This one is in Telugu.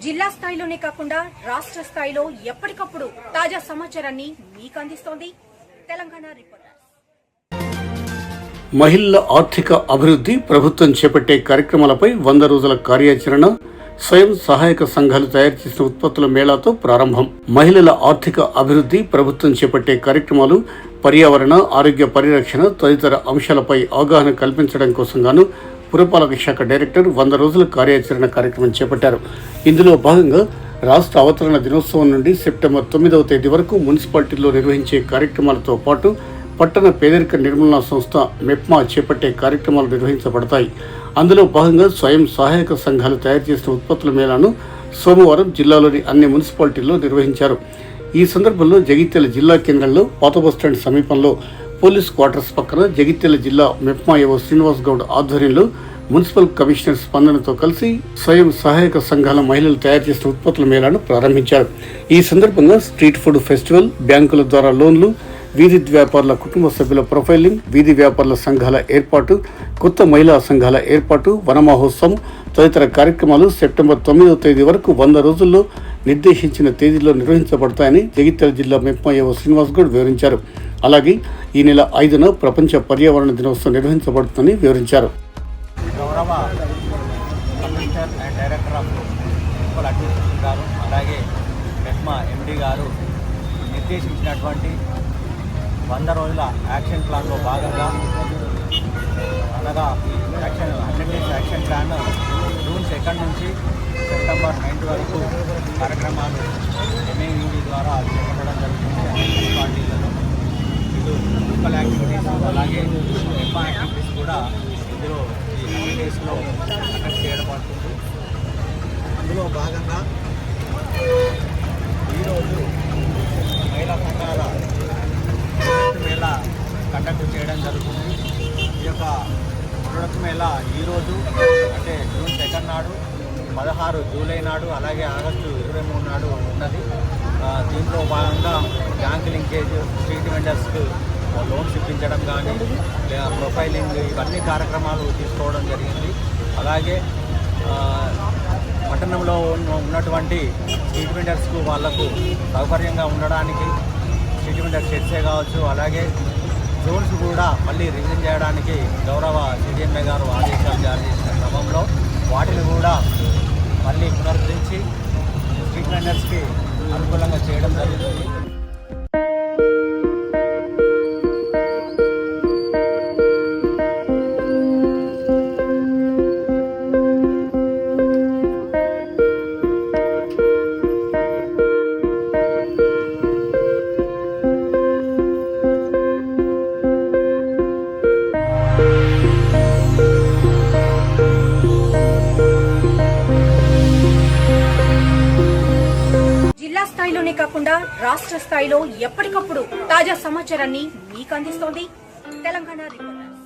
జిల్లా స్థాయిలోనే కాకుండా రాష్ట్ర స్థాయిలో ఎప్పటికప్పుడు తాజా సమాచారాన్ని మీకు అందిస్తోంది తెలంగాణ రిపోర్టర్ మహిళల ఆర్థిక అభివృద్ధి ప్రభుత్వం చేపట్టే కార్యక్రమాలపై వంద రోజుల కార్యాచరణ స్వయం సహాయక సంఘాలు తయారు చేసిన ఉత్పత్తుల మేళాతో ప్రారంభం. మహిళల ఆర్థిక అభివృద్ధి ప్రభుత్వం చేపట్టే కార్యక్రమాలు పర్యావరణ ఆరోగ్య పరిరక్షణ తదితర అంశాలపై అవగాహన కల్పించడం కోసం గాను పురపాలక శాఖ డైరెక్టర్ వంద రోజుల కార్యాచరణ కార్యక్రమం చేపట్టారు. ఇందులో భాగంగా రాష్ట్ర అవతరణ దినోత్సవం నుండి సెప్టెంబర్ తొమ్మిదవ తేదీ వరకు మున్సిపాలిటీలో నిర్వహించే కార్యక్రమాలతో పాటు పట్టణ పేదరిక నిర్మూలన సంస్థ మెప్మా చేపట్టే కార్యక్రమాలు నిర్వహించబడతాయి. అందులో భాగంగా స్వయం సహాయక సంఘాలు తయారు చేసిన ఉత్పత్తుల మేళాను సోమవారం జిల్లాలోని అన్ని మున్సిపాలిటీల్లో నిర్వహించారు. ఈ సందర్భంలో జగిత్యాల జిల్లా కేంద్రంలో పాత బస్టాండ్ సమీపంలో పోలీస్ క్వార్టర్స్ పక్కన జగిత్యాల జిల్లా మెప్మా ఏవో శ్రీనివాస్ గౌడ్ ఆధ్వర్యంలో మున్సిపల్ కమిషనర్ స్పందనతో కలిసి స్వయం సహాయక సంఘాల మహిళలు తయారు చేసిన ఉత్పత్తుల మేళాను ప్రారంభించారు. ఈ సందర్భంగా స్ట్రీట్ ఫుడ్ ఫెస్టివల్ బ్యాంకుల ద్వారా లోన్లు వీధి వ్యాపారుల కుటుంబ సభ్యుల ప్రొఫైలింగ్ వీధి వ్యాపారుల సంఘాల ఏర్పాటు కొత్త మహిళా సంఘాల ఏర్పాటు వనమహోత్సవం తదితర కార్యక్రమాలు సెప్టెంబర్ తొమ్మిదవ తేదీ వరకు వంద రోజుల్లో నిర్దేశించిన తేదీలో నిర్వహించబడతాయని జగిత్యాల జిల్లా మెప్మయ్యవ శ్రీనివాస్ గౌడ్ వివరించారు. అలాగే ఈ నెల ఐదున ప్రపంచ పర్యావరణ దినోత్సవం నిర్వహించబడుతుందని వివరించారు. గౌరవ commissioner and director of municipal administration గారు అలాగే మెట్మా ఎండి గారు నిర్దేశించినటువంటి వంద రోజుల యాక్షన్ ప్లాన్లో భాగంగా అనగా action hundred days action plan June second నుంచి సెప్టెంబర్ నైన్త్ వరకు కార్యక్రమాలు ఎంఏఈ ద్వారా చేపట్టడం జరుగుతుంది. అన్ని ఇటు మున్సిపల్ యాక్టివిటీస్ అలాగే మెప్పా యాక్టివిటీస్ కూడా ఇందులో ఈ హండ్రెడ్ కండక్ట్ చేయడం పడుతుంది అందులో భాగంగా ఈరోజు మహిళా సంఘాల మేళ కండక్ట్ చేయడం జరుగుతుంది. ఈ యొక్క ప్రొడక్ట్ మేళ ఈరోజు అంటే జూన్ సెకండ్ నాడు పదహారు జూలై నాడు అలాగే ఆగస్టు ఇరవై మూడు నాడు ఉన్నది. దీంట్లో భాగంగా బ్యాంక్ లింకేజ్ స్ట్రీట్ వెండర్స్కు లోన్స్ ఇప్పించడం కానీ లేదా ప్రొఫైలింగ్ ఇవన్నీ కార్యక్రమాలు తీసుకోవడం జరిగింది. అలాగే పట్టణంలో ఉన్న ఉన్నటువంటి స్ట్రీట్ వెండర్స్కు వాళ్ళకు సౌకర్యంగా ఉండడానికి స్ట్రీట్ వెండర్ షెడ్సే కావచ్చు. అలాగే జోన్స్ కూడా మళ్ళీ రివిజన్ చేయడానికి గౌరవ సిడిఎంఏ గారు ఆదేశాలు జారీ చేసిన క్రమంలో వాటిని కూడా మళ్ళీ పునరుద్ధరించి స్ట్రీట్ వెండర్స్కి అనుకూలంగా చేయడం జరుగుతుంది. స్థాయిలోనే కాకుండా రాష్ట్ర స్థాయిలో ఎప్పటికప్పుడు తాజా సమాచారాన్ని మీకు అందిస్తోంది తెలంగాణ రిపోర్టర్.